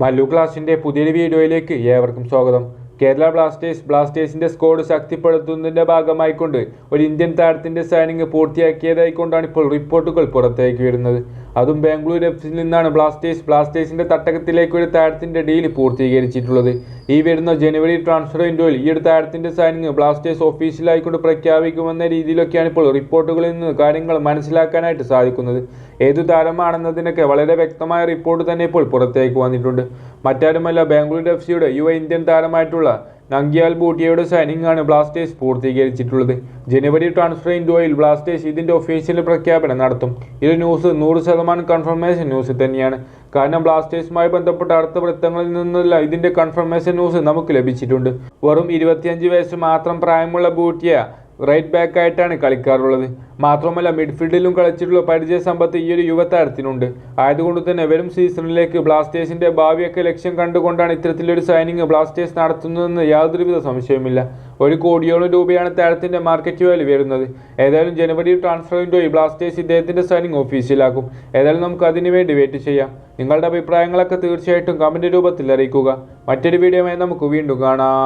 മല്ലു ക്ലാസിന്റെ പുതിയൊരു വീഡിയോയിലേക്ക് ഏവർക്കും സ്വാഗതം. കേരള ബ്ലാസ്റ്റേഴ്സ് ബ്ലാസ്റ്റേഴ്സിന്റെ സ്കോഡ് ശക്തിപ്പെടുത്തുന്നതിന്റെ ഭാഗമായിക്കൊണ്ട് ഒരു ഇന്ത്യൻ താരത്തിന്റെ സൈനിങ് പൂർത്തിയാക്കിയതായിക്കൊണ്ടാണ് ഇപ്പോൾ റിപ്പോർട്ടുകൾ പുറത്തേക്ക് വരുന്നത്. അതും ബാംഗ്ലൂർ എഫ് നിന്നാണ് ബ്ലാസ്റ്റേഴ്സ് ബ്ലാസ്റ്റേഴ്സിന്റെ തട്ടകത്തിലേക്ക് ഒരു താരത്തിന്റെ ഡീൽ പൂർത്തീകരിച്ചിട്ടുള്ളത്. ഈ വരുന്ന ജനുവരി ട്രാൻസ്ഫർ വിൻഡോയിൽ ഈ ഒരു താരത്തിന്റെ സൈനിങ് ബ്ലാസ്റ്റേഴ്സ് ഒഫീഷ്യലായിക്കൊണ്ട് പ്രഖ്യാപിക്കുമെന്ന രീതിയിലൊക്കെയാണ് ഇപ്പോൾ റിപ്പോർട്ടുകളിൽ നിന്ന് കാര്യങ്ങൾ മനസ്സിലാക്കാനായിട്ട് സാധിക്കുന്നത്. ഏതു താരമാണെന്നതിനൊക്കെ വളരെ വ്യക്തമായ റിപ്പോർട്ട് തന്നെ ഇപ്പോൾ പുറത്തേക്ക് വന്നിട്ടുണ്ട്. മറ്റാരുമല്ല ബാംഗ്ലൂർ എഫ് സിയുടെ യുവ ഇന്ത്യൻ താരമായിട്ടുള്ള നങ്കിയാൽ ബൂട്ടിയയുടെ സൈനിങ് ആണ് ബ്ലാസ്റ്റേഴ്സ് പൂർത്തീകരിച്ചിട്ടുള്ളത്. ജനുവരി ട്രാൻസ്ഫർ ഇൻഡോയിൽ ബ്ലാസ്റ്റേഴ്സ് ഇതിന്റെ ഒഫീഷ്യൽ പ്രഖ്യാപനം നടത്തും. ഇത് ന്യൂസ് നൂറ് ശതമാനം കൺഫർമേഷൻ ന്യൂസ് തന്നെയാണ്. കാരണം ബ്ലാസ്റ്റേഴ്സുമായി ബന്ധപ്പെട്ട അടുത്ത വൃത്തങ്ങളിൽ നിന്നുള്ള ഇതിന്റെ കൺഫർമേഷൻ ന്യൂസ് നമുക്ക് ലഭിച്ചിട്ടുണ്ട്. വെറും ഇരുപത്തിയഞ്ച് വയസ്സ് മാത്രം പ്രായമുള്ള ബൂട്ടിയ റൈറ്റ് ബാക്ക് ആയിട്ടാണ് കളിക്കാറുള്ളത്. മാത്രമല്ല മിഡ്ഫീൽഡിലും കളിച്ചിട്ടുള്ള പരിചയ സമ്പത്ത് ഈ ഒരു യുവതാരത്തിനുണ്ട്. ആയതുകൊണ്ട് തന്നെ വരും സീസണിലേക്ക് ബ്ലാസ്റ്റേഴ്സിന്റെ ഭാവിയൊക്കെ ലക്ഷ്യം കണ്ടുകൊണ്ടാണ് ഇത്തരത്തിലൊരു സൈനിങ് ബ്ലാസ്റ്റേഴ്സ് നടത്തുന്നതെന്ന് യാതൊരുവിധ സംശയവുമില്ല. ഒരു കോടിയോളം രൂപയാണ് താരത്തിന്റെ മാർക്കറ്റ് വാല്യൂ വരുന്നത്. ഏതായാലും ജനുവരി ട്രാൻസ്ഫർ വിൻഡോയിൽ ബ്ലാസ്റ്റേഴ്സ് ഇദ്ദേഹത്തിന്റെ സൈനിങ് ഓഫീസിലാക്കും ഏതായാലും നമുക്ക് അതിനുവേണ്ടി വെയിറ്റ് ചെയ്യാം. നിങ്ങളുടെ അഭിപ്രായങ്ങളൊക്കെ തീർച്ചയായിട്ടും കമന്റ് രൂപത്തിൽ അറിയിക്കുക. മറ്റൊരു വീഡിയോയുമായി നമുക്ക് വീണ്ടും കാണാം.